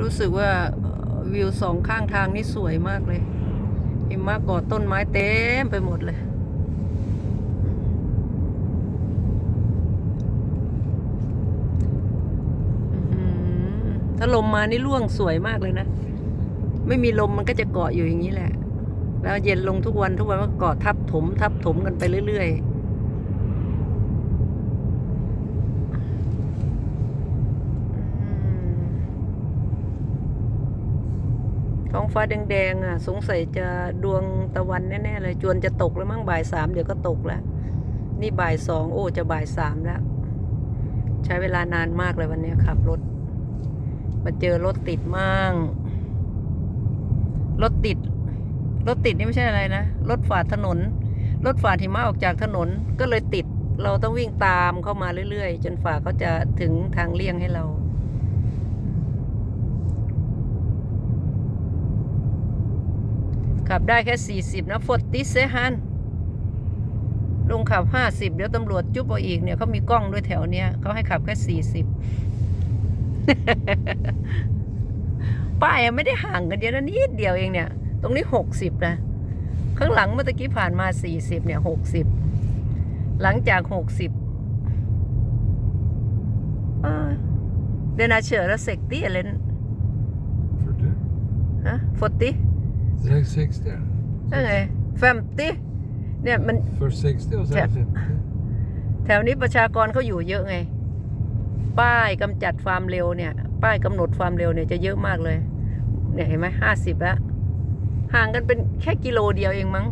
รู้สึกว่าวิวสองข้างทางนี่สวยมากเลยหิมะเกาะต้นไม้เต็มไปหมดเลย ถ้าลมมานี่ร่วงสวยมากเลยนะ ไม่มีลมมันก็จะเกาะอยู่อย่างนี้แหละ แล้วเย็นลงทุกวันทุกวันก็เกาะทับถม ทับถมกันไปเรื่อย ๆ ท้องฟ้าแดงๆอะ สงสัยจะดวงตะวันแน่ๆเลย จวนจะตกแล้วมั้งบ่ายสามเดี๋ยวก็ตกแล้ว นี่บ่ายสองโอ้จะบ่ายสามแล้ว ใช้เวลานานมากเลยวันนี้ขับรถ มาเจอรถติดมั่งรถติด รถติดนี่ไม่ใช่อะไรนะ รถฝ่าถนน รถฝ่าหิมะออกจากถนนก็เลยติด เราต้องวิ่งตามเข้ามาเรื่อยๆ จนฝ่าเขาจะถึงทางเลี่ยงให้เรา ขับได้แค่สี่สิบนะฟดติเซฮันลงขับห้าสิบเดี๋ยวตำรวจจุ๊บเอาอีกเนี่ยเขามีกล้องด้วยแถวเนี้ยเขาให้ขับแค่สี่สิบป้ายยังไม่ได้ห่างกันเยอะนะนิดเดียวเองเนี่ย ตรงนี้หกสิบนะ ข้างหลังเมื่อตะกี้ผ่านมาสี่สิบเนี่ยหกสิบหลังจากหกสิบเดนาเชอร์เซกตี้อะไรน 40. ฮะฟตี Zeg 60. นั่นไงแฟมตีเนี่ยมัน Först 60 och sen Ja. 50. แถวนี้ประชากรเขาอยู่เยอะไง ป้ายกำจัดความเร็วเนี่ย ป้ายกำหนดความเร็วเนี่ยจะเยอะมากเลย เนี่ยเห็นไหมห้าสิบแล้วห่างกันเป็นแค่กิโลเดียวเองมั้ง